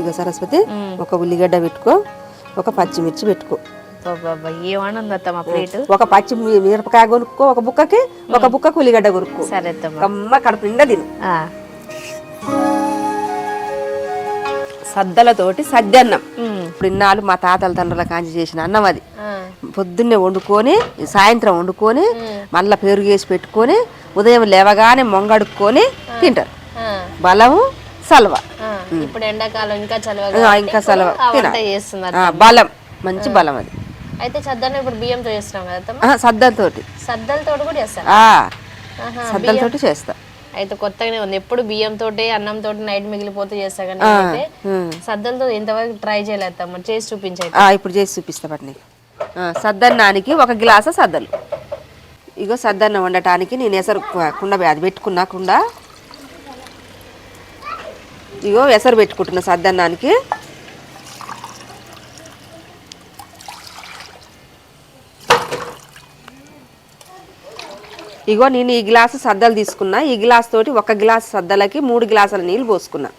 ఇక సరస్వతి ఒక ఉల్లిగడ్డ పెట్టుకో ఒక పచ్చిమిర్చి పెట్టుకో. ఒక పచ్చి మిరపకాయ కొనుక్కో ఒక బుక్కకి ఒక బుక్కకి ఉల్లిగడ్డ కొనుక్కో. కమ్మ కడుపు నిండా తిను. సద్దలతోటి సద్దన్నం ఉమ్. ఇప్పుడు ఇన్నాళ్ళు మా తాతల తండ్రుల కాంచి చేసిన అన్నం అది. పొద్దున్నే వండుకొని సాయంత్రం వండుకొని మళ్ళీ వేసి పెట్టుకొని ఉదయం లేవగానే మొంగడుక్కొని తింటారు. బలము సల్వ. ఇప్పుడు ఎండాకాలం ఇంకా చలవ ఇంకా తినాలి. చేస్తున్నారు బలం మంచి బలం అది. అయితే సద్దన్న ఇప్పుడు బియ్యంతో చేస్తున్నాం కదా సద్దలతోటి సద్దలతో కూడా ఆహా. సద్దలతోటి చేస్తా. అయితే కొత్తగానే ఉంది. ఎప్పుడు బియ్యం తోటి అన్నం తోటి నైట్ మిగిలిపోతే చేస్తా కానీ. సద్దలతో ఇంతవరకు ట్రై చేయలేదమ్మా చేసి చూపించైతే ఆ, ఇప్పుడు చేసి చూపిస్తా పట్ నీకు. ఆ, సద్దన్నానికి ఒక గ్లాసు సద్దలు. ఇగో సద్దన్నం వండటానికి నేను ఎసరు కుండ అది పెట్టుకున్నా కుండ ఇగో ఎసరు పెట్టుకుంటున్నా సద్దన్నానికి ఇగో నేను ఈ గ్లాసు సద్దలు తీసుకున్నా. ఈ గ్లాస్ తోటి ఒక గ్లాస్ సద్దలకి మూడు గ్లాసుల నీళ్ళు పోసుకున్నా.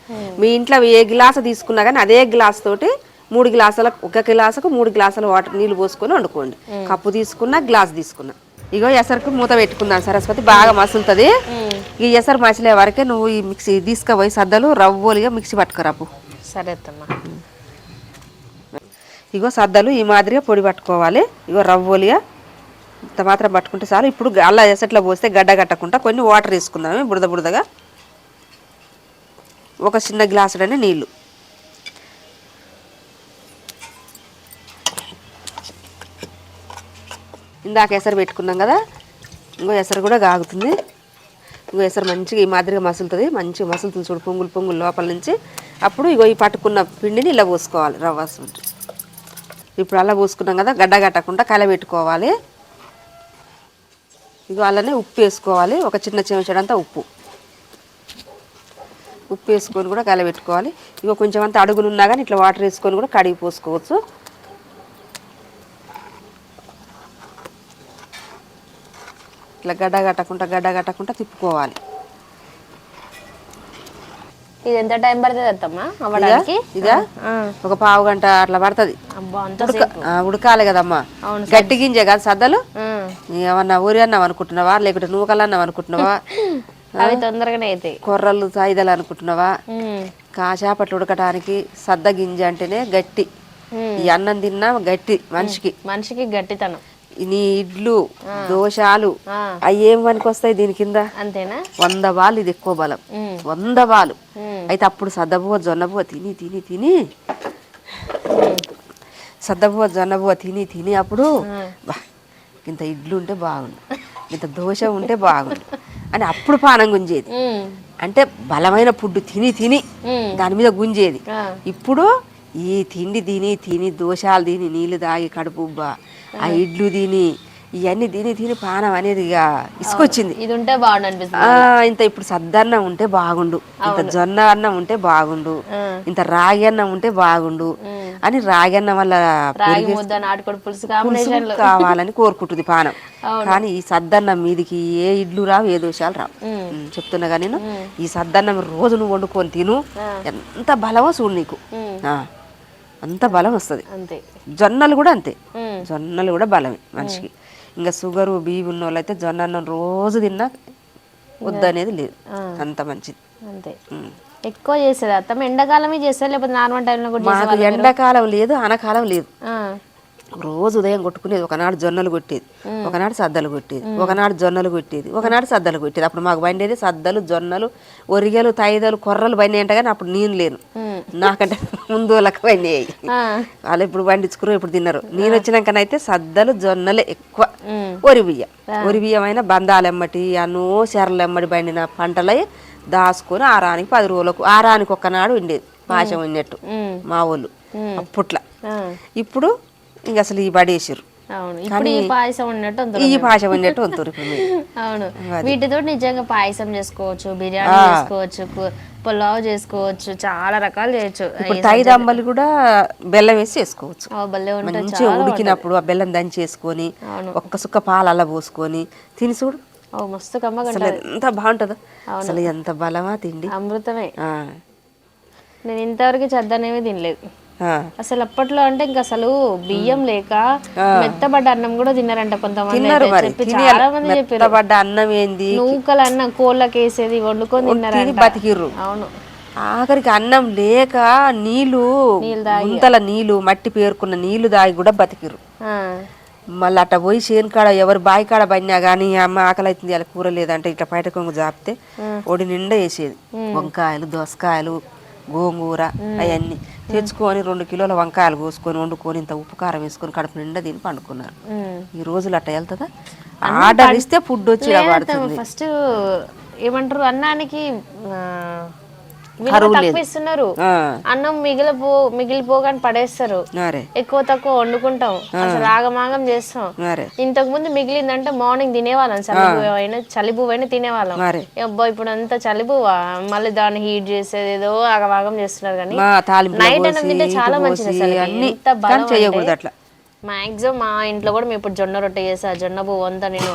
మీ ఇంట్లో ఏ గ్లాసు తీసుకున్నా కానీ అదే గ్లాస్ తోటి మూడు గ్లాసుల ఒక గ్లాసుకు మూడు గ్లాసుల వాటర్ నీళ్ళు పోసుకొని వండుకోండి. కప్పు తీసుకున్నా గ్లాస్ తీసుకున్నా. ఇగో ఎసరుకు మూత పెట్టుకున్నాను. సరస్వతి బాగా మసులుతుంది. ఈ ఎసరు మసిలే వరకే నువ్వు ఈ మిక్సీ తీసుకుపోయి సద్దలు రవ్వలుగా మిక్సీ పట్టుకురాపు. సరే అత్తమ్మ. ఇగో సద్దలు ఈ మాదిరిగా పొడి పట్టుకోవాలి. ఇగో రవ్వలుగా ఇంత మాత్రం పట్టుకుంటే చాలు. ఇప్పుడు అల్లా ఎసట్లో పోస్తే గడ్డ కట్టకుండా కొన్ని వాటర్ వేసుకుందాము బురద బురదగా. ఒక చిన్న గ్లాసుడనే నీళ్ళు. ఇందాక ఎసరు పెట్టుకున్నాం కదా? ఇంకో ఎసరు కూడా కాగుతుంది. ఇంకో వేసారు మంచిగా ఈ మాదిరిగా మసులుతుంది మంచిగా మసులుతుంది చూడు పొంగులు పొంగులు లోపల నుంచి. అప్పుడు ఇగో ఈ పట్టుకున్న పిండిని ఇలా పోసుకోవాలి రవ్వ సుంటి. ఇప్పుడు అలా పోసుకున్నాం కదా గడ్డ కట్టకుండా కలబెట్టుకోవాలి ఇగో అలానే ఉప్పు వేసుకోవాలి ఒక చిన్న చెంచాడంతా ఉప్పు. ఉప్పు వేసుకొని కూడా కలబెట్టుకోవాలి ఇగో కొంచెం అంతా అడుగులు ఉన్నా కానీ ఇట్లా వాటర్ వేసుకొని కూడా కడిగి పోసుకోవచ్చు. ఇట్లా గడ్డ కట్టకుండా గడ్డ కట్టకుండా తిప్పుకోవాలి. ఇది ఎంత టైం పడుతుంది అత్తమ్మ అవ్వడానికి? ఇదా. ఒక పావు గంట అట్లా పడుతుంది. ఉడకాలి కదమ్మా. గట్టి గింజే కదా సద్దలు. ఏమన్నా ఊరి అన్నావు అనుకుంటున్నావా? లేకుంటే నూకలు అన్నావు అనుకుంటున్నావా? అవి తొందరగానే అవుతాయి. కొర్రలు సాయిదలు అనుకుంటున్నావా? ఉమ్. కాశాపట్లు ఉడకటానికి సద్ద గింజ అంటేనే గట్టి. ఈ అన్నం తిన్నా గట్టి మనిషికి. మనిషికి గట్టితనం. నీ ఇడ్లు దోషాలు. అవి ఏం పనికి వస్తాయి దీని కింద అంతేనా వంద బాలు ఇది ఎక్కువ బలం. వంద బాలు ఉమ్. అయితే అప్పుడు సద్దబువ్వ జొన్నబువ్వ తిని తిని తిని సద్దబువ్వ జొన్నబువ్వ తిని తిని అప్పుడు బా ఇంత ఇడ్లు ఉంటే బాగుండు ఇంత దోశ ఉంటే బాగుండు అని అప్పుడు పానం గుంజేది. అంటే బలమైన ఫుడ్ తిని తిని. దాని మీద గుంజేది. ఇప్పుడు ఈ తిండి తిని తిని దోషాలు తిని నీళ్ళు తాగి కడుపు ఉబ్బ, ఆ ఇడ్లు తిని ఇవన్నీ తిని తిని పానం అనేది ఇక ఇసుకొచ్చింది. ఇది ఉంటే బాగుండు అనిపిస్తుంది. ఆ ఇంత ఇప్పుడు సద్దన్నం ఉంటే బాగుండు. ఇంత జొన్న అన్నం ఉంటే బాగుండు. ఇంత రాగి అన్నం ఉంటే బాగుండు. అని రాగి అన్నం వల్ల పులుసు కావాలని కోరుకుంటుంది పానం. కానీ ఈ సద్దన్నం మీదికి ఏ ఇడ్లు రావు ఏ దోషాలు రావు. చెప్తున్నా కానీ నేను. ఈ సద్దన్నం రోజు నువ్వు వండుకొని తిను. ఎంత బలమో చూడు నీకు. అంత బలం వస్తుంది. అంతే. జొన్నలు కూడా అంతే. జొన్నలు కూడా బలమే మనిషికి. ఇంకా షుగరు బీపీ ఉన్న వాళ్ళైతే జొన్న అన్నం రోజు తిన్నా వద్దనేది లేదు. అంత మంచిది. అంతే. ఎక్కువ చేసేది అత్తమ్మ ఎండాకాలమే చేస్తారు లేకపోతే నార్మల్ టైంలో కూడా మాకు ఎండాకాలం లేదు అనకాలం లేదు. రోజు ఉదయం కొట్టుకునేది ఒకనాడు జొన్నలు కొట్టేది ఒకనాడు సద్దలు కొట్టేది ఒకనాడు జొన్నలు కొట్టేది ఒకనాడు సద్దలు కొట్టేది. అప్పుడు మాకు బండేది సద్దలు జొన్నలు ఒరిగలు తైదలు కొర్రలు బండి అంట కానీ అప్పుడు నేను లేను. నాకంటే ముందు వాళ్ళకి బండి అయ్యి ఆ. వాళ్ళు ఇప్పుడు పండించుకున్నారు ఇప్పుడు తిన్నారు. నేను వచ్చినాకనైతే సద్దలు జొన్నలే ఎక్కువ. ఒరి బియ్యం. ఒరి బియ్యమైన బందాలెమ్మటి అన్నో చెరలెమ్మడి పండిన పంటలై దాచుకొని ఆరానికి పది రోజులకు ఆరానికి ఒక్కనాడు ఉండేది. పాశం ఉన్నట్టు. ఉమ్. మా వాళ్ళు. అప్పట్ల. ఇప్పుడు ఇంక అసలు ఈ పడేసారు అవును ఇప్పుడు ఈ పాయసం ఉన్నట్టు ఈ ఉన్నట్టు వంతురు మీరు. అవును. వీటితో నిజంగా పాయసం చేసుకోవచ్చు బిర్యానీ చేసుకోవచ్చు పులావ్ చేసుకోవచ్చు చాలా రకాలు చేయొచ్చు. తైదంబలు కూడా బెల్లం వేసి చేసుకోవచ్చు. మంచిగా ఉడికినప్పుడు ఆ బెల్లం దంచేసుకొని ఒక్క సుక్క పాలు అలా పోసుకొని తిని చూడు. మస్తు కమ్మగా ఎంత బాగుంటుందో. అసలు ఎంత బలమా తిండి. అమృతమే. నేను ఇంతవరకు చద్దనేవి తినలేదు. అసలు అప్పట్లో అంటే ఇంకా అసలు బియ్యం లేక మెత్తబడ్డ అన్నం కూడా తిన్నారంట కొంతమంది తిన్నారు చాలా మంది చెప్పారు అన్నం ఏంది? నూకల అన్నం కోళ్ళకి వేసేది వండుకొని తిని తిన్నారంట. బతికిర్రు. అవును. ఆఖరికి అన్నం లేక నీళ్ళు గుంతల నీళ్ళు మట్టి పేరుకున్న నీళ్ళు దాగి కూడా బతికిర్రు. ఆ. మళ్ళీ అట్ట పోయి చేను కాడ ఎవరు బావి కాడ పడినా కానీ అమ్మ ఆకలి అవుతుంది అలా కూర లేదంటే ఇట్లా బయట కొంగు జాపితే ఒడి నిండా వేసేది. వంకాయలు దోసకాయలు గోంగూర అవన్నీ. తెచ్చుకొని రెండు కిలోల వంకాయలు కోసుకొని వండుకొని ఇంత ఉప్పు కారం వేసుకొని కడుపు నిండా తిని పండుకున్నారు. ఈ రోజులు అట్ట వెళ్తుందా? ఆర్డర్ ఇస్తే ఫుడ్ వచ్చి ఫస్ట్ ఏమంటారు అన్నానికి తక్కువ ఇస్తున్నారు ఆ, అన్నం మిగిలిపో మిగిలిపోగానే పడేస్తారు. ఎక్కువ తక్కువ వండుకుంటాం. అసలు ఆగమాగం చేస్తాం. ఇంతకు ముందు మిగిలిందంటే మార్నింగ్ తినేవాళ్ళం. చలిబువ్వ అయినా తినేవాళ్ళం. అబ్బా ఇప్పుడు అంతా చలిబువ్వ. మళ్ళీ దాన్ని హీట్ చేసేది ఏదో ఆగమాగం చేస్తున్నారు కానీ నైట్ అన్నం తింటే చాలా మంచిది అసలు ఎంత బలం మాక్సిమం మా ఇంట్లో కూడా మేము ఇప్పుడు జొన్న రొట్టె చేస్తా జొన్న పువ్వు అంతా నేను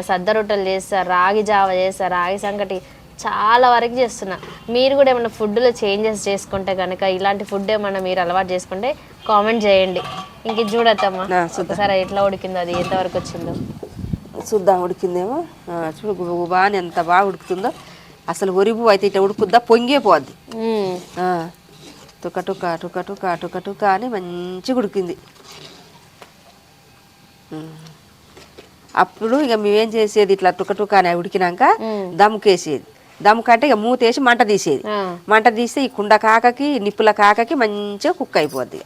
సద్ద రొట్టెలు చేస్తా రాగి జావ చేస్తా రాగి సంకటి చాలా వరకు చేస్తున్నా. మీరు కూడా ఏమైనా ఫుడ్లో చేంజెస్ చేసుకుంటే కనుక ఇలాంటి ఫుడ్ ఏమైనా మీరు అలవాటు చేసుకుంటే కామెంట్ చేయండి. ఇంక చూడద్దమ్మా. ఒకసారి ఎట్లా ఉడికిందో అది ఎంతవరకు వచ్చిందో. చూద్దాం ఉడికిందేమో. చూడు బాగా ఎంత బాగా ఉడుకుతుందో. అసలు ఒరిపు అయితే ఇట్లా ఉడుకుద్దా? పొంగే పోద్ది. ఆ, టుక టుక టుక టుక టుక టుక అని మంచిగా ఉడికింది. అప్పుడు ఇక మేమేం చేసేది? ఇట్లా టుక టుక అని ఉడికినాక దమ్ముకేసేది దమ్ముకంటే ఇక మూతేసి మంట తీసేది. మంట తీస్తే ఈ కుండ కాకకి నిప్పుల కాకకి మంచిగా కుక్ అయిపోద్ది.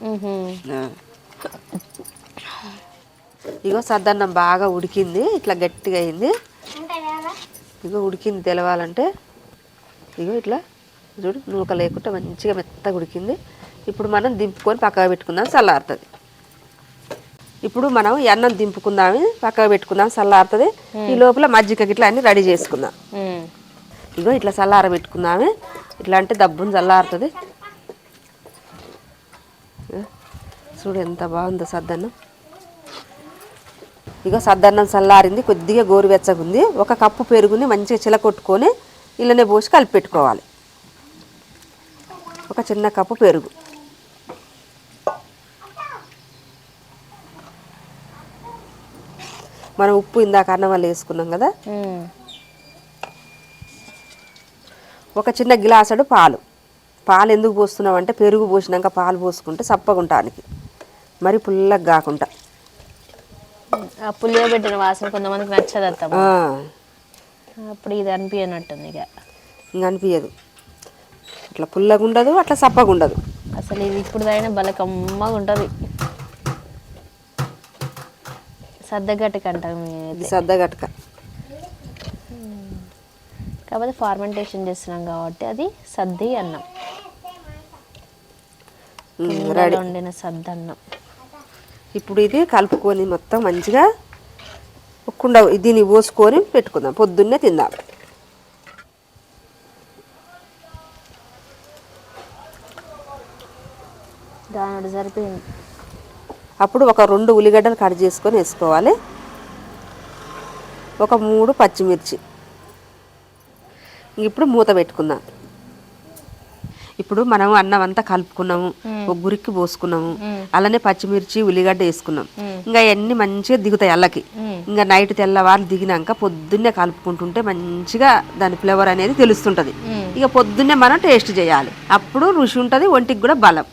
ఇగో సద్దన్నం బాగా ఉడికింది ఇట్లా గట్టిగా అయింది. ఇగో ఉడికింది తెలవాలంటే ఇగో ఇట్లా చూడు నూక లేకుండా మంచిగా మెత్తగా ఉడికింది. ఇప్పుడు మనం దింపుకొని పక్కకు పెట్టుకుందాం చల్లారుతుంది. ఇప్పుడు మనం ఈ అన్నం దింపుకుందాం పక్కకు పెట్టుకుందాం చల్లారుతుంది. ఈ లోపల మజ్జిగ గిట్లా అన్ని రెడీ చేసుకుందాం. ఇగో ఇట్లా చల్లార పెట్టుకుందామే. ఇట్లా అంటే దబ్బుని చల్లారుతుంది. చూడు ఎంత బాగుందో సద్దన్నం. ఇగో సద్దన్నం చల్లారింది కొద్దిగా గోరువెచ్చగా ఉంది ఒక కప్పు పెరుగుని మంచిగా చిలకొట్టుకొని ఇళ్ళనే పోసి కలిపి పెట్టుకోవాలి ఒక చిన్న కప్పు పెరుగు. మనం ఉప్పు ఇందాక అన్నం వల్ల వేసుకున్నాం కదా? ఒక చిన్న గిలాసడు పాలు. పాలు ఎందుకు పోస్తున్నాం అంటే పెరుగు పోసినాక పాలు పోసుకుంటే చప్పగుంటానికి మరి పుల్లగా కాకుండా. ఆ పులియో పెట్టిన వాసన కొంతమందికి నచ్చదు అప్పుడు ఇది అనిపించనట్టుంది ఇక. ఇంక అనిపించదు అట్లా పుల్లగా ఉండదు అట్లా చప్పగా ఉండదు. అసలు ఇది ఇప్పుడు అయినా భలే కమ్మగా ఉంటుంది. సద్దగట్టుకు మేమైతే సద్దగట్క కాకపోతే ఫార్మెంటేషన్ చేస్తున్నాం కాబట్టి అది సద్ది అన్నం. వండిన సద్ద అన్నం. ఇప్పుడు ఇది కలుపుకొని మొత్తం మంచిగా కుండ దీన్ని పోసుకొని పెట్టుకుందాం. పొద్దున్నే తిందాం. దాని సరిపోయింది. అప్పుడు ఒక రెండు ఉల్లిగడ్డలు కట్ చేసుకొని వేసుకోవాలి. ఒక మూడు పచ్చిమిర్చి. ఇప్పుడు మూత పెట్టుకుందాం. ఇప్పుడు మనం అన్నం అంతా కలుపుకున్నాము ఒక గురికి పోసుకున్నాము. అలానే పచ్చిమిర్చి ఉల్లిగడ్డ వేసుకున్నాం. ఇంకా అవన్నీ మంచిగా దిగుతాయి అల్లకి. ఇంకా నైట్ తెల్లవారు దిగినాక పొద్దున్నే కలుపుకుంటుంటే మంచిగా దాని ఫ్లేవర్ అనేది తెలుస్తుంటది. ఇక పొద్దున్నే మనం టేస్ట్ చేయాలి. అప్పుడు రుచి ఉంటుంది ఒంటికి కూడా బలం.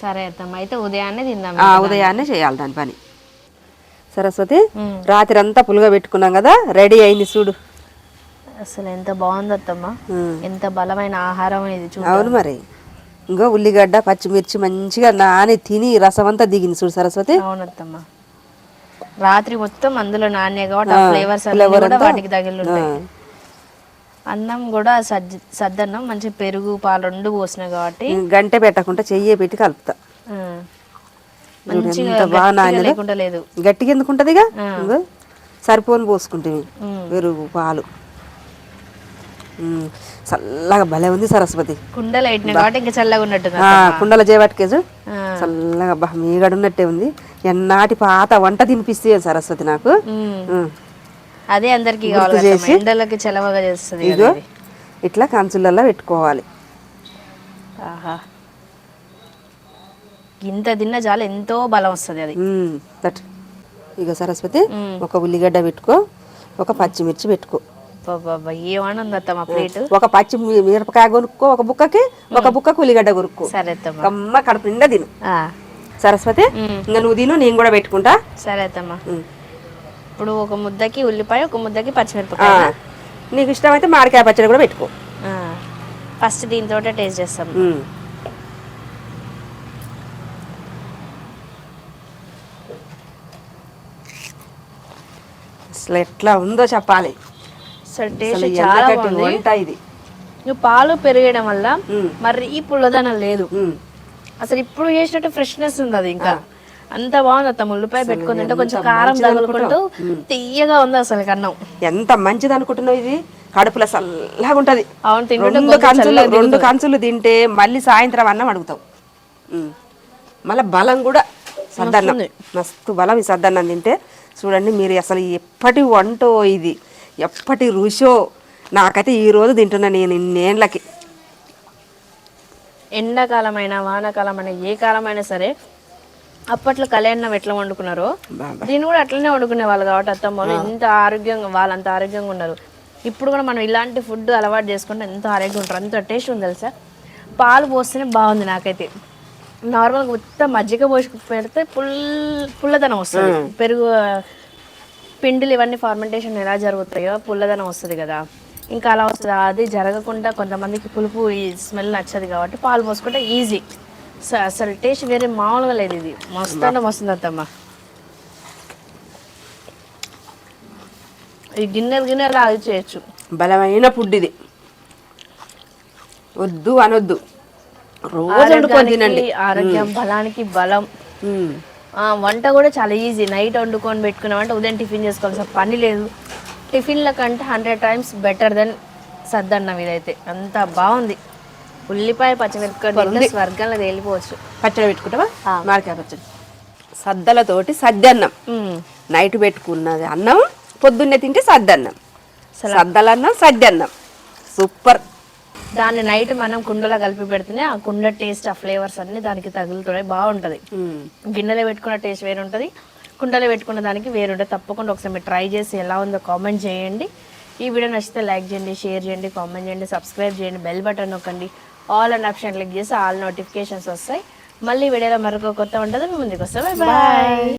సరే అయితే ఉదయాన్నే తిందాం ఉదయాన్నే చేయాలి దాని పని. సరస్వతి రాత్రి అంతా పులుగా పెట్టుకున్నాం కదా రెడీ అయింది చూడు. అసలు ఎంత బాగుంది అత్తమ్మ. ఎంత బలమైన ఆహారం ఇది అవును మరి. ఇంకో ఉల్లిగడ్డ పచ్చిమిర్చి మంచిగా నాని తిని రసం అంతా దిగింది చూడు సరస్వతి. అవునత్తమ్మ రాత్రి మొత్తం అందులో నాణ్య కాబట్టి ఫ్లేవర్స్ కూడా వాటికి తగిలి అన్నం కూడా సజ్జ సద్దన్నం మంచి పెరుగు పాలు రెండు పోసినాయి కాబట్టి. గంట పెట్టకుండా చెయ్యి పెట్టి కలుపుతా. మంచిగా లేదు. గట్టిగా ఎందుకు ఉంటుందిగా ఇంగో సరిపోని పోసుకుంటుంది ఉమ్. పెరుగు పాలు. చల్లగా భలే ఉంది సరస్వతి. కుండలు ఇంకా చల్లగా ఉన్నట్టుంది ఆ, కుండల. చల్లగా బా మీగడున్నట్టే ఉంది. ఎన్నాటి పాత వంట తినిపిస్తే సరస్వతి నాకు. అదే అందరికి. ఎండలకి చలవగా చేస్తుంది ఇది. ఇట్లా కంచులలో పెట్టుకోవాలి. ఆహా. ఇంత తిన్న చాలు ఎంతో బలం వస్తుంది అది. ఇక సరస్వతి ఒక ఉల్లిగడ్డ పెట్టుకో ఒక పచ్చిమిర్చి పెట్టుకో. అత్తమ్మ ప్లేట్? ఒక పచ్చి మిరపకాయ కొనుక్కో ఒక బుక్కకి ఒక బుక్కకి ఉల్లిగడ్డ కొనుక్కో సరే కమ్మ కడుపు నిండా తిను. ఆ, సరస్వతి ఇంకా నువ్వు తిను నేను కూడా పెట్టుకుంటా. సరే అత్తమ్మ. ఇప్పుడు ఒక ముద్దకి ఉల్లిపాయ ఒక ముద్దకి పచ్చిమిరపకాయ. నీకు ఇష్టమైతే మామిడికాయ పచ్చడి కూడా పెట్టుకో. ఫస్ట్ దీంతో టేస్ట్ చేస్తాం. అసలు ఎట్లా ఉందో చెప్పాలి. అసలు టేస్ట్ చాలా ఎంతకట్టి బాగుంది. వంట ఇది. నువ్వు పాలు పెరగడం వల్ల. మరి ఈ పుల్లదనం లేదు. అసలు ఇప్పుడు చేసినట్టు ఫ్రెష్నెస్ ఉంది అది ఇంకా అంత బాగుంది అత్త ఉల్లిపాయ పెట్టుకుని తింటే కొంచెం కారం తగులుకుంటూ తీయగా ఉంది అసలు కన్నం. ఎంత మంచిది అనుకుంటున్నావు ఇది? కడుపులో చల్లగా ఉంటది. అవును రెండు కొంచెం కంచులు రెండు కంచులు తింటే మళ్ళీ సాయంత్రం అన్నం అడుగుతావు. ఉమ్. మళ్ళీ బలం కూడా సద్దన్నం. మస్తు బలం ఈ సద్దన్నం తింటే. చూడండి మీరు అసలు ఎప్పటి వంటో ఇది. ఎప్పటి రుచో నాకైతే ఈ రోజు తింటున్నా నేను ఇన్నేళ్ళకి ఎండాకాలమైనా వానాకాలమైనా ఏ కాలమైనా సరే అప్పట్లో కళ్యాణం ఎట్లా వండుకున్నారో దీన్ని కూడా అట్లనే వండుకునే వాళ్ళు కాబట్టి అత్తమ్మ వాళ్ళు ఎంత ఆరోగ్యంగా వాళ్ళు అంత ఆరోగ్యంగా ఉన్నారు. ఇప్పుడు కూడా మనం ఇలాంటి ఫుడ్ అలవాటు చేసుకుంటే ఎంత ఆరోగ్యం ఉంటారు అంత టేస్ట్ ఉంది తెలుసా? పాలు పోస్తేనే బాగుంది నాకైతే. నార్మల్గా మొత్తం మజ్జిగ పోసి పెడితే పుల్ పుల్లదనం వస్తుంది. పెరుగు పిండిలు ఇవన్నీ ఫార్మెంటేషన్ ఎలా జరుగుతాయో పుల్లదనం వస్తుంది కదా. ఇంకా అలా వస్తుంది? అది జరగకుండా కొంతమందికి పులుపు ఈ స్మెల్ నచ్చదు కాబట్టి పాలు పోసుకుంటే ఈజీ అసలు టేస్ట్ వేరే మామూలుగా లేదు ఇది. మస్తు అంటే మస్తుంది అత్తమ్మ ఈ గిన్నెలు గిన్నెలు అది చేయొచ్చు. బలమైన ఫుడ్ ఇది. వద్దు అనొద్దు. రోజు వండుకొని తినండి. ఆరోగ్యం బలానికి బలం. వంట కూడా చాలా ఈజీ నైట్ వండుకొని పెట్టుకున్నామంటే ఉదయం టిఫిన్ చేసుకోవాల్సిన పని లేదు. టిఫిన్ల కంటే హండ్రెడ్ టైమ్స్ బెటర్ దెన్ సద్దన్నం ఇదైతే. అంత బాగుంది. ఉల్లిపాయ పచ్చిమిరపకాయ స్వర్గంలో తేలిపోవచ్చు. పచ్చడి పెట్టుకుంటావా? మామిడికాయ పచ్చడి. సద్దలతోటి సద్దన్నం. నైట్ పెట్టుకున్నది అన్నం పొద్దున్నే తింటే సద్దన్నం. సద్దలన్నం సద్దన్నం. సూపర్. దాన్ని నైట్ మనం కుండలో కలిపి పెడితేనే ఆ కుండ టేస్ట్ ఆ ఫ్లేవర్స్ అన్ని దానికి తగులుతున్నాయి బాగుంటుంది. గిన్నెలో పెట్టుకున్న టేస్ట్ వేరు ఉంటుంది కుండలో పెట్టుకున్న దానికి వేరు ఉంటుంది తప్పకుండా ఒకసారి మీరు ట్రై చేసి ఎలా ఉందో కామెంట్ చేయండి. ఈ వీడియో నచ్చితే లైక్ చేయండి షేర్ చేయండి కామెంట్ చేయండి సబ్స్క్రైబ్ చేయండి బెల్ బటన్ నొక్కండి. ఆల్ అండ్ ఆప్షన్ క్లిక్ చేసి ఆల్ నోటిఫికేషన్స్ వస్తాయి. మళ్ళీ వీడియోలో మరొక కొత్త ఉంటుంది. మీ ముందుకు వస్తాం. బాయ్